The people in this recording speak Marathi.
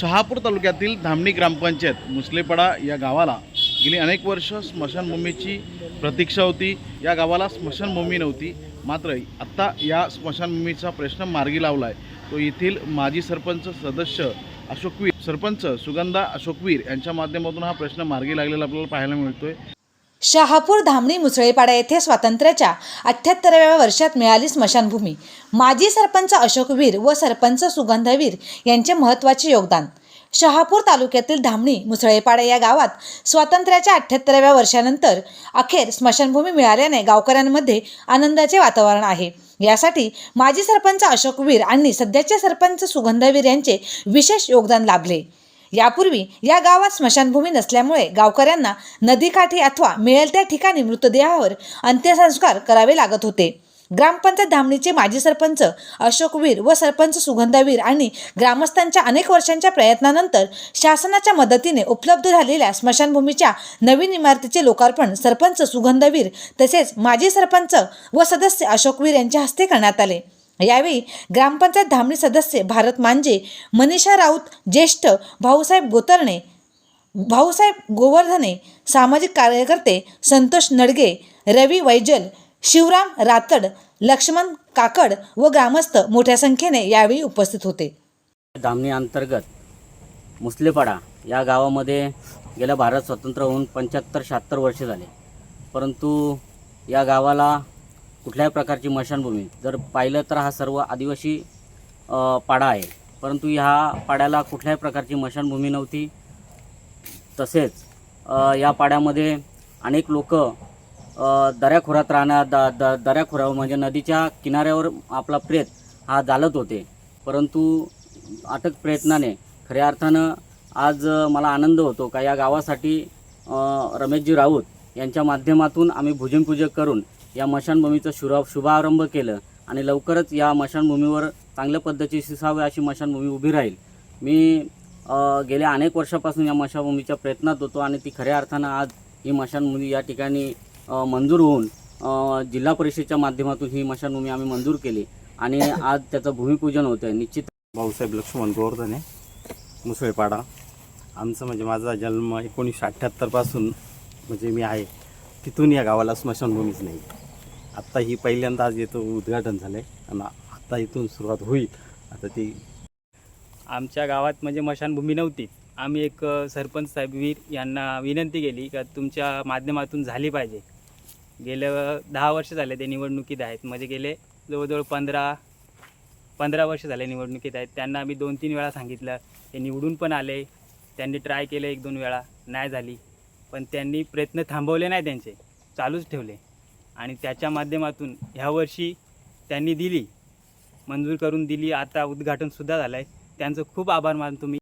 शहापूर तालुक्यातील धामणी ग्रामपंचायत मुसलेपाडा या गावाला गेली अनेक वर्ष स्मशानभूमीची प्रतीक्षा होती. या गावाला स्मशानभूमी नव्हती मात्र आत्ता या स्मशानभूमीचा प्रश्न मार्गी लावला आहे तो येथील माजी सरपंच सदस्य अशोकवीर सरपंच सुगंधा अशोकवीर यांच्या माध्यमातून हा प्रश्न मार्गी लागलेला आपल्याला पाहायला मिळतोय. शहापूर धामणी मुसळेपाडा येथे स्वातंत्र्याच्या अठ्ठ्याहत्तराव्या वर्षात मिळाली स्मशानभूमी. माजी सरपंच अशोकवीर व सरपंच सुगंधवीर यांचे महत्त्वाचे योगदान. शहापूर तालुक्यातील धामणी मुसळेपाडा या गावात स्वातंत्र्याच्या अठ्ठ्याहत्तराव्या वर्षानंतर अखेर स्मशानभूमी मिळाल्याने गावकऱ्यांमध्ये आनंदाचे वातावरण आहे. यासाठी माजी सरपंच अशोकवीर आणि सध्याचे सरपंच सुगंधवीर यांचे विशेष योगदान लाभले. यापूर्वी या गावात स्मशानभूमी नसल्यामुळे गावकऱ्यांना नदीकाठी अथवा मिळेल त्या ठिकाणी मृतदेहावर अंत्यसंस्कार करावे लागत होते. ग्रामपंचायत धामणीचे माजी सरपंच अशोकवीर व सरपंच सुगंधावीर आणि ग्रामस्थांच्या अनेक वर्षांच्या प्रयत्नानंतर शासनाच्या मदतीने उपलब्ध झालेल्या स्मशानभूमीच्या नवीन इमारतीचे लोकार्पण सरपंच सुगंधवीर तसेच माजी सरपंच व सदस्य अशोकवीर यांच्या हस्ते करण्यात आले. यावेळी ग्रामपंचायत धामणी सदस्य भारत मांजे मनीषा राऊत ज्येष्ठ भाऊसाहेब गोतरणे भाऊसाहेब गोवर्धने सामाजिक कार्यकर्ते संतोष नडगे रवी वैजल शिवराम रातड लक्ष्मण काकड व ग्रामस्थ मोठ्या संख्येने यावेळी उपस्थित होते. धामणी अंतर्गत मुसलेपाडा या गावामध्ये गेल्या भारत स्वतंत्र होऊन पंच्याहत्तर शहात्तर वर्षे झाले. परंतु या गावाला कुठल्याही प्रकारची मशानभूमी. जर पाहिलं तर हा सर्व आदिवासी पाडा आहे. परंतु ह्या पाड्याला कुठल्याही प्रकारची मशानभूमी नव्हती. तसेच या पाड्यामध्ये अनेक लोक दऱ्याखोऱ्यात राहणार द द दऱ्याखोऱ्यावर म्हणजे नदीच्या किनाऱ्यावर आपला प्रेत हा चालत होते. परंतु अटक प्रयत्नाने खऱ्या अर्थानं आज मला आनंद होतो का या गावासाठी रमेशजी राऊत यांच्या माध्यमातून आम्ही भुजनपूजक करून या मशानभूमीचं शुरा शुभारंभ केलं आणि लवकरच या मशानभूमीवर चांगल्या पद्धतीची शिसावी अशी मशानभूमी उभी राहील. मी गेल्या अनेक वर्षापासून या मशानभूमीच्या प्रयत्नात होतो आणि ती खऱ्या अर्थानं आज ही मशानभूमी या ठिकाणी मंजूर होऊन जिल्हा परिषदेच्या माध्यमातून ही मशानभूमी आम्ही मंजूर केली आणि आज त्याचं भूमिपूजन होतं आहे निश्चित भाऊसाहेब लक्ष्मण गोवर्धने मुसळेपाडा. आमचं म्हणजे माझा जन्म एकोणीसशे अठ्ठ्याहत्तरपासून म्हणजे मी आहे. तिथून या गावाला स्मशानभूमीच नाही. आत्ता ही पहिल्यांदा आज येतो उद्घाटन झालं आहे आणि आत्ता इथून सुरुवात होईल. आता ती आमच्या गावात म्हणजे मशानभूमी नव्हती. आम्ही एक सरपंच साहेब वीर यांना विनंती केली का तुमच्या माध्यमातून झाली पाहिजे. गेलं दहा वर्ष झाले ते निवडणुकीत आहेत. म्हणजे गेले जवळजवळ पंधरा पंधरा वर्ष झाले निवडणुकीत आहेत. त्यांना आम्ही दोन तीन वेळा सांगितलं. ते निवडून पण आले. त्यांनी ट्राय केलं एक दोन वेळा. नाही झाली. पण त्यांनी प्रयत्न थांबवले नाही त्यांचे. चालूच ठेवले. आणि त्याच्या माध्यमातून ह्या वर्षी त्यांनी दिली मंजूर करून दिली. आता उद्घाटनसुद्धा झालं आहे त्यांचं खूप आभार मानतो मी.